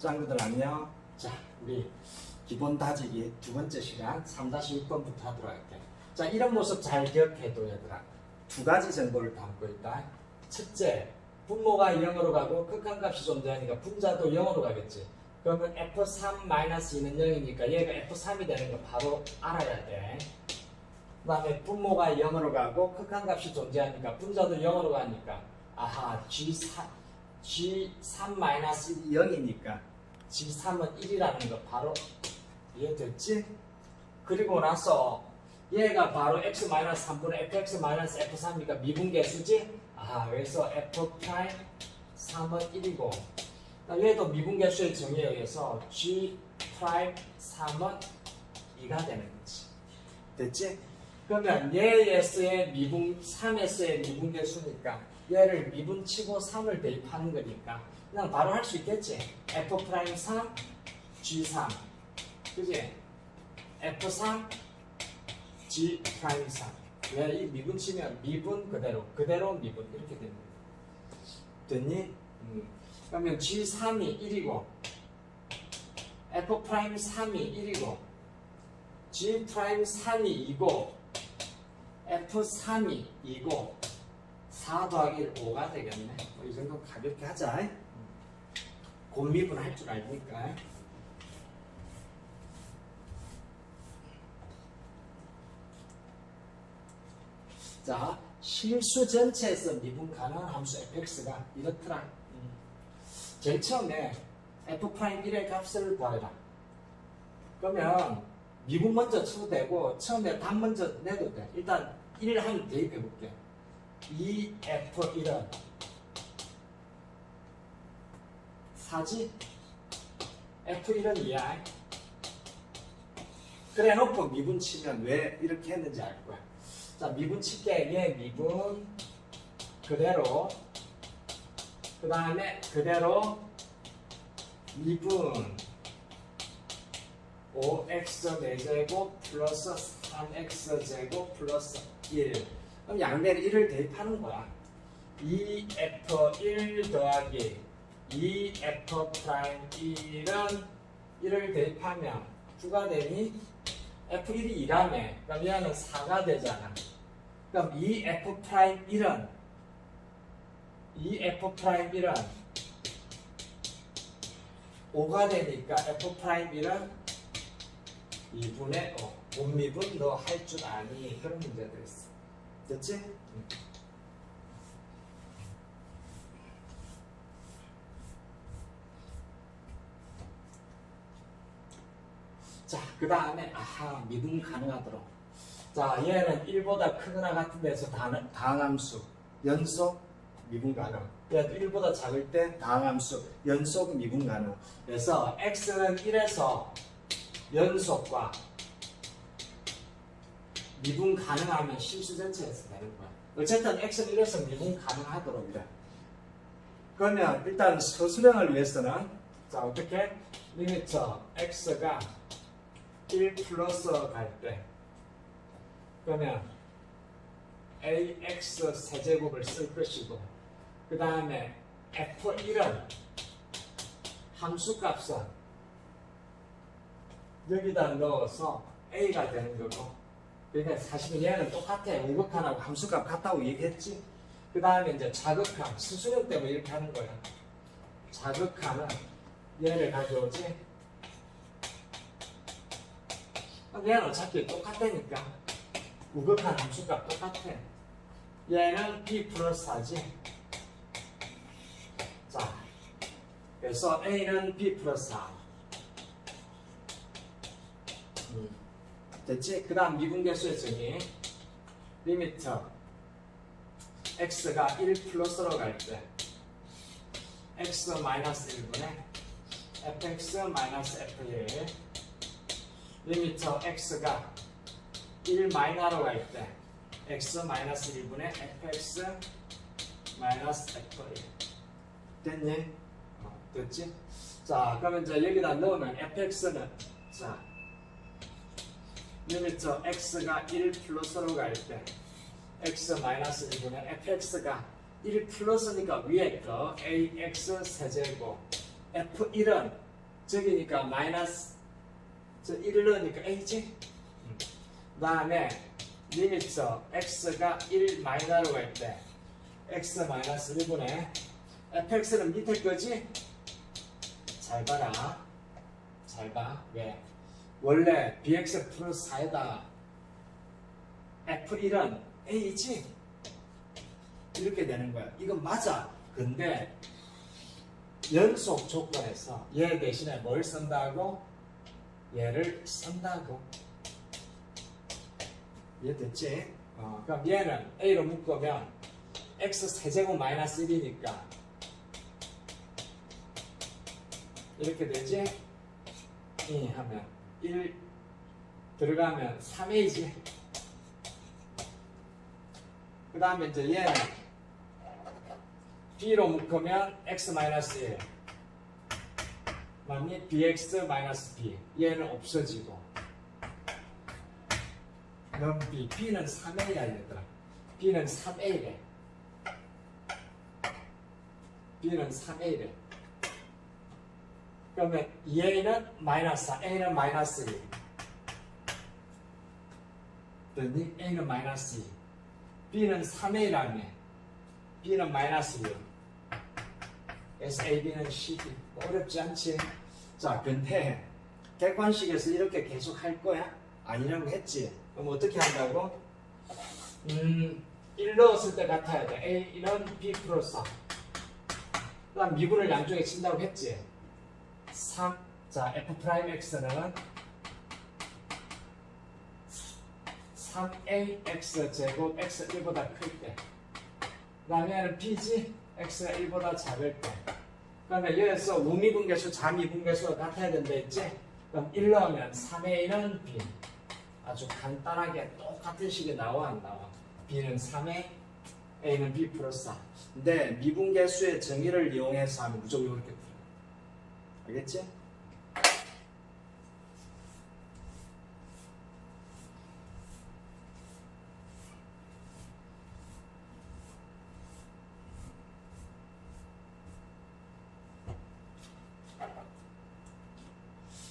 짱구들 안녕. 자, 우리 기본 다지기 두 번째 시간 3-6번부터 하도록 할게. 자, 이런 모습 잘 기억해둬 얘들아. 두 가지 정보를 담고 있다. 첫째, 분모가 0으로 가고 극한값이 존재하니까 분자도 0으로 가겠지. 그러면 F3-2는 0이니까 얘가 F3이 되는 거 바로 알아야 돼. 그 다음에 분모가 0으로 가고 극한값이 존재하니까 분자도 0으로 가니까 아하 G3 G3-1이 0이니까 G3은 1이라는 거 바로 이해됐지? 그리고 나서 얘가 바로 x-3분의 fx-f3이니까 미분계수지? 아 그래서 f'3은 1이고 얘도 미분계수의 정의에 의해서 g'3은 2가 되는 거지 됐지? 그러면 얘에서의 미분 3에서의 미분계수니까 얘를 미분치고 3을 대입하는 거니까 그냥 바로 할 수 있겠지 f'3 g3 그지? f3 g'3 왜이 미분 치면 미분 그대로 그대로 미분 이렇게 됩니다 됐니? 음. 그러면 g3이 1이고 f'3이 1이고 g'3이 2고 f3이 2고 4 더하기 1 5가 되겠네. 뭐 이 정도 가볍게 하자. 곤미분 할 줄 알니까. 자 실수 전체에서 미분 가능한 함수 fx가 이렇더라. 음. 제일 처음에 f'1의 값을 구하라. 그러면 미분 먼저 쳐도 되고 처음에 답 먼저 내도 돼. 일단 1 하면 대입해 볼게 2f1은 4지? f1은 2야 그래 놓고 미분 치면 왜 이렇게 했는지 알 거야. 자 미분 칠게. 얘 미분 그대로. 그 다음에 그대로 미분 5x 4제곱 플러스 3x 제곱 플러스 1 그럼 양변에 1을 대입하는 거야. 2f1 더하기 2f 프라임 1은 1을 대입하면 9가 되니 f1이 2라며. 그럼 얘는 4가 되잖아. 그럼 2f 프라임 1은? 2f 프라임 1은 5가 되니까 f 프라임 1은 2분의 5 본미분 너 할 줄 아니. 그런 문제도 있어 됐지? 응. 자, 그 다음에 아하 미분 가능하도록 자, 얘는 1보다 크거나 같은 데서 당- 다항함수 연속 미분 가능 얘도 1보다 작을 때 다항함수 연속 미분 가능 그래서 x는 1에서 연속과 미분 가능하면 실수 전체에서 되는 거야. 어쨌든 x는 1에서 미분 가능하도록 이래 그러면 일단 서술형을 위해서는 자 어떻게? 리미터 x가 1 플러스 갈 때. 그러면 ax 세제곱을 쓸 것이고 그 다음에 f1은 함수값은 여기다 넣어서 a가 되는 거고 그러니까 사실은 얘는 똑같아. 우극한하고 함수값 같다고 얘기했지. 그 다음에 이제 자극함 수수령 때문에 이렇게 하는 거야. 자극함은 얘를 가져오지. 얘는 어차피 똑같다니까. 우극한 함수값 똑같아. 얘는 b 플러스 4지. 자 그래서 a는 b 플러스 4 음, 됐지? 그 다음 미분계수의 정의 리미터 x가 1 플러스로 갈 때 x 마이너스 1분의 fx 마이너스 f1 리미터 x가 1 마이너로 갈 때 x 마이너스 1분의 fx 마이너스 f1 됐니? 어, 됐지? 자 그러면 이제 여기다 넣으면 fx는 자 리미터 x가 1 플러스로 갈 때 x 마이너스 1분의 fx가 1 플러스니까 위에 거 ax 세제곱 f1은 저기니까 마이너스 저 1을 넣으니까 a지 그 다음에 리미트 x가 1 마이너로 갈 때 x 마이너스 1분의 fx는 밑에 거지? 잘 봐라 잘 봐. 왜? 원래 bx 플러스 4에다 f1은 a지? 이렇게 되는 거야. 이건 맞아. 근데 연속 조건에서 얘 대신에 뭘 쓴다고? 얘를 쓴다고. 이해 됐지? 어, 그럼 얘는 a로 묶으면 x 세제곱 마이너스 1이니까 이렇게 되지? 이 하면 1 들어가면 3a지. 그 다음에 이제 얘는 b로 묶으면 x 마이너스 1 맞니? bx 마이너스 b. 얘는 없어지고. 그럼 b b는 3a야 얘들아. B는 3a래. B는 3a래 그러면 얘는 마이너스 4 a는 마이너스 1 됐니? a는 마이너스 2 b는 3a라며 b는 마이너스 1 SAB는 12 어렵지 않지? 자 근데 객관식에서 이렇게 계속 할 거야? 아니라고 했지? 그럼 어떻게 한다고? 음, 1 넣었을 때 같아야 돼 A는 B 플러스 4 그 다음 미분을 양쪽에 친다고 했지? 3, 자 F 프라임 X는 3AX 제곱 X 1보다 클 때. 그 다음에 얘는 B지 X가 1보다 작을 때. 그러면 여기서 우미분계수, 자미분계수가 같아야 된다 했지? 그럼 1 넣으면 3A는 B. 아주 간단하게 똑같은 식이 나와 안 나와? B는 3A, A는 B 플러스 4. 근데 미분계수의 정의를 이용해서 하면 무조건 이렇게. 알겠지?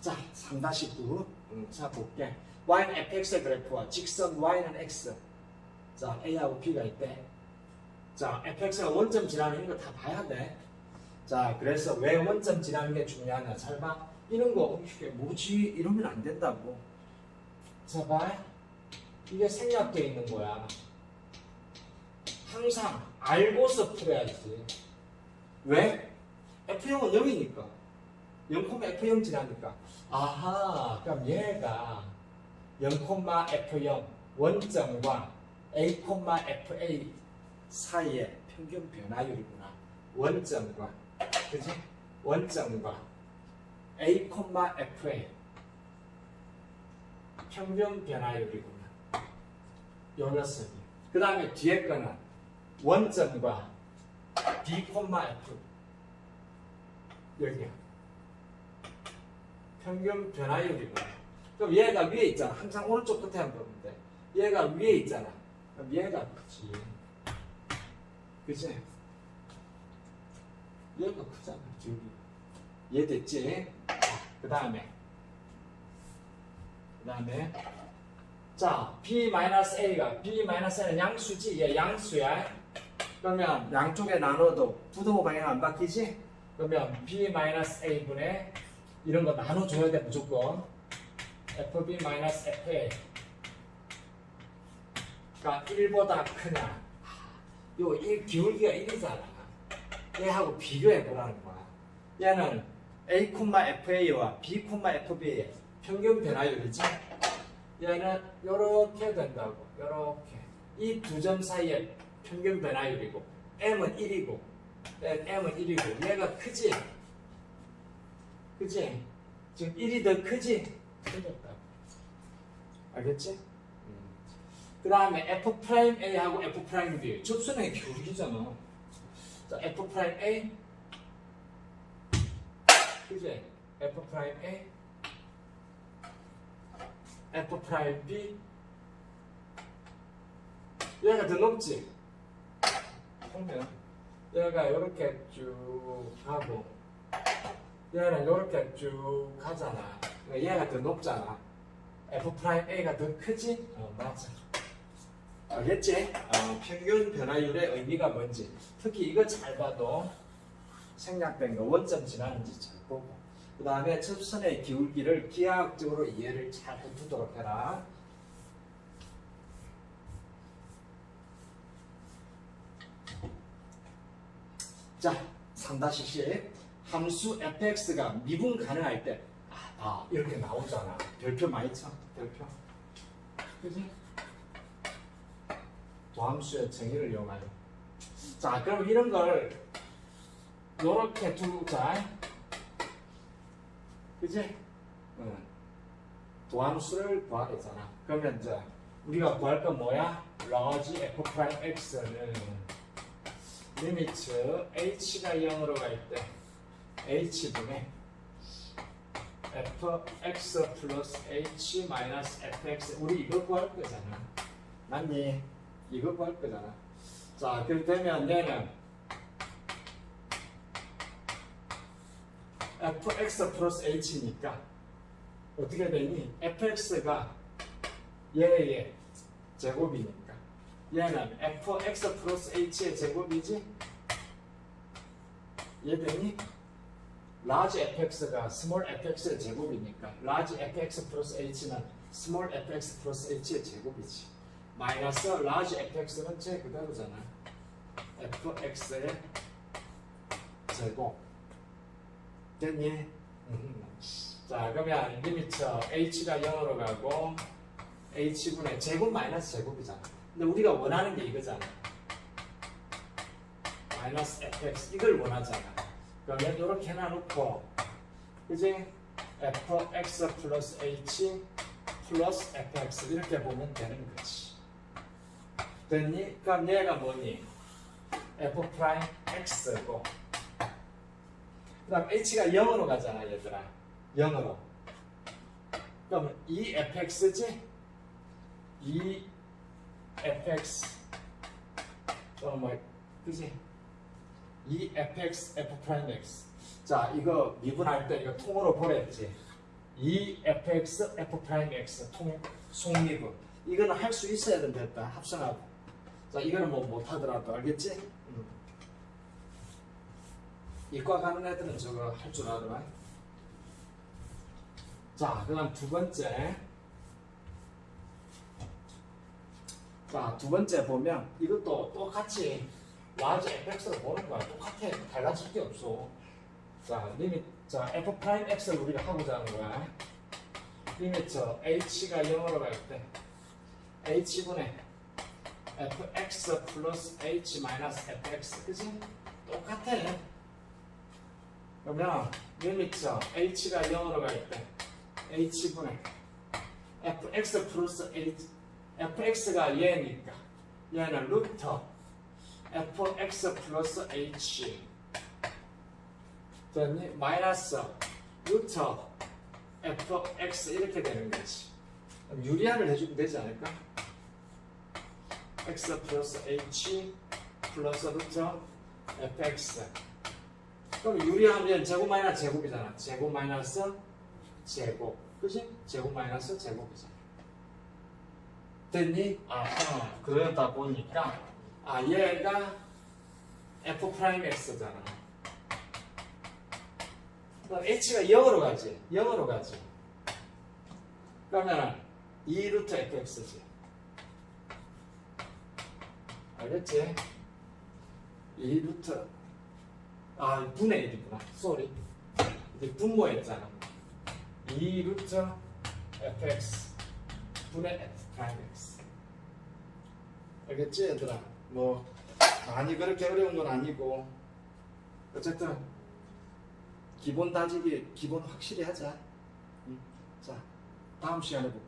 자, 3-9. 음, 자, 볼게. y는 fx의 그래프와 직선 y는 x. 자, a하고 b가 있대. 자, fx가 원점 지나는 거다 봐야 돼. 자, 그래서 왜 원점 지나는 게 중요하냐. 잘 봐. 이런 거, 어, 이게 뭐지? 이러면 안 된다고. 자, 봐. 이게 생략되어 있는 거야. 항상 알고서 풀어야지. 왜? F형은 0이니까. 0, F0 지나니까. 아하, 그럼 얘가 0, F0 원점과 A, FA 사이의 평균 변화율이구나. 원점과, 그지? 원점과 A, FA 평균 변화율이구나. 요 녀석이. 그 다음에 뒤에 거는 원점과 B, F 여기야. 평균 변화율이구나. 그럼 얘가 위에 있잖아. 항상 오른쪽 끝에 한번 돼. 얘가 위에 있잖아. 그럼 얘가 크지. 그치? 얘가 크잖아. 저기. 얘 됐지? 그 다음에. 그 다음에. 자, B-A가, B-A는 양수지? 얘 양수야. 그러면 양쪽에 나눠도 부등호 방향 안 바뀌지? 그러면 B-A분의 이런 거 나눠줘야 돼 무조건 FB-FA 가 1보다 크냐 요 1, 기울기가 1이잖아 얘하고 비교해 보라는 거야 얘는 A, FA와 B, FB의 평균 변화율이지 얘는 요렇게 된다고 요렇게 이 두 점 사이의 평균 변화율이고 M은 1이고 M은 1이고 얘가 크지 그지? 지금 1이 더 크지? 틀렸다. 알겠지? 그 다음에 F'A하고 F'B 접선의 기울기잖아. 자, F'A 그지? F'A F'B 얘가 더 높지? 보면 얘가 이렇게 쭉 하고 얘는 이렇게 쭉 가잖아. 그러니까 얘가 더 높잖아. f 프라임 a가 더 크지? 어, 맞아. 알겠지? 어, 평균 변화율의 의미가 뭔지. 특히 이거 잘 봐도 생략된 거 원점 지나는지 잘 보고. 그 다음에 접선의 기울기를 기하학적으로 이해를 잘 해두도록 해라. 자, 3-10 함수 fx가 미분 가능할 때 아, 아, 이렇게 나오잖아. 별표 많이 쳐. 별표. 그지? 도함수의 정의를 이용하여. 자, 그럼 이런 걸 요렇게 두자. 그지? 응. 도함수를 구하겠잖아. 그러면 이제 우리가 구할 건 뭐야? large f 프라임 x는 리미트 h가 0으로 갈 때 h분의 fx 플러스 h 마이너스 fx 우리 이거 구할 거잖아 맞니? 이거 구할 거잖아 자 그렇게 되면 얘는 fx 플러스 h니까 어떻게 되니? fx가 얘의 제곱이니까 얘는 fx 플러스 h의 제곱이지? 얘들이 large fx가 small fx의 제곱이니까 large fx 플러스 h는 small fx 플러스 h의 제곱이지 마이너스 large fx는 제 그대로잖아 fx의 제곱 됐니? 음. 자 그러면 리미트 h가 0으로 가고 h분의 제곱 마이너스 제곱이잖아 근데 우리가 원하는 게 이거잖아 마이너스 fx 이걸 원하잖아. 그러면 이렇게 해놔놓고 그지? fx 플러스 h 플러스 fx 이렇게 보면 되는 거지. 됐니? 그럼 얘가 뭐니? f 프라임 x고 그 다음 h가 0으로 가잖아 얘들아. 0으로. 그럼 이 fx지? 이 fx 또는 뭐 그지? 이 fx, f 프라임 x. 자, 이거 미분할 때 이거 통으로 보냈지. 이 fx, f 프라임 x 통 속미분. 이거는 할수 있어야 된다. 합성하고. 자, 이거는 뭐 못하더라도 알겠지? 음. 이과 가는 애들은 저거 할 줄 알아. 자, 그다음 두 번째. 자, 두 번째 보면 이것도 똑같이 라지 fx를 보는 거야. 똑같아. 달라질 게 없어. 자, 리밋, 자, f 프라임 x를 우리가 하고자 하는 거야. 리미트 h가 0으로 갈 때 h분의 fx 플러스 h 마이너스 fx 그지? 똑같아. 그러면 리미트 h가 0으로 갈 때 h분의 fx 플러스 h fx가 얘니까 얘는 루트 fx 플러스 h 됐니? 마이너스 루트 fx 이렇게 되는 거지 유리화를 해주면 되지 않을까? X 플러스 h 플러스 루트 fx 그럼 유리하면 제곱 마이너스 제곱이잖아 제곱 마이너스 제곱 그지? 제곱 마이너스 제곱이잖아 됐니? 아하 그러다 보니까 아 얘가 f 프라임 x잖아. 그럼 h가 0으로 가지. 0으로 가지. 그러면 2 루트 fx지. 알겠지? 2 루트 아 분의 1이구나. 쏘리. 이제 분모했잖아. 2 루트 fx 분의 f 프라임 x. 알겠지 얘들아? 뭐 많이 그렇게 어려운 건 아니고 어쨌든 기본 다지기 기본 확실히 하자. 응? 자 다음 시간에 볼게.